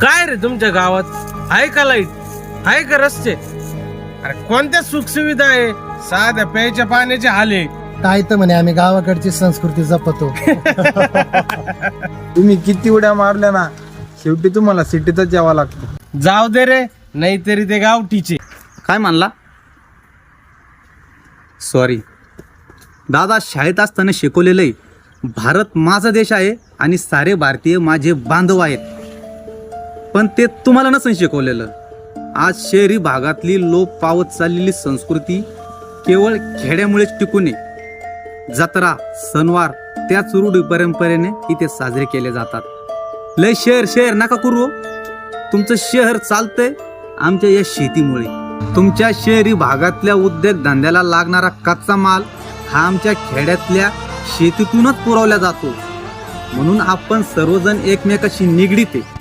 काय रे तुमच्या गावात? आहे का लाइट आहे का रस्ते? अरे कोणत्या सुखसुविधा आहे? साध्या प्यायच्या पाण्याचे हाले काय तर म्हणे आम्ही गावाकडची संस्कृती जपतो. तुम्ही किती उड्या मारल्या ना शेवटी तुम्हाला सिटीतच यावं लागतं. जाऊ दे रे नाहीतरी ते गावठीचे. काय म्हणला सॉरी दादा शाळेत असताना शिकवलेलं आहे भारत माझा देश आहे आणि सारे भारतीय माझे बांधव आहेत. पण ते तुम्हाला नसून शिकवलेलं. आज शहरी भागातली लोप पावत चाललेली संस्कृती केवळ खेड्यामुळेच टिकू नये जत्रा सणवार त्याच रूढी परंपरेने इथे साजरे केले जातात. लय शहर शहर नका करू हो. तुमचं शहर चालतंय आमच्या या शेतीमुळे. तुमच्या शहरी भागातल्या उद्योग धंद्याला लागणारा कच्चा माल हा आमच्या खेड्यातल्या शेतीतूनच पुरवला जातो. म्हणून आपण सर्वजण एकमेकाशी निगडीत आहे.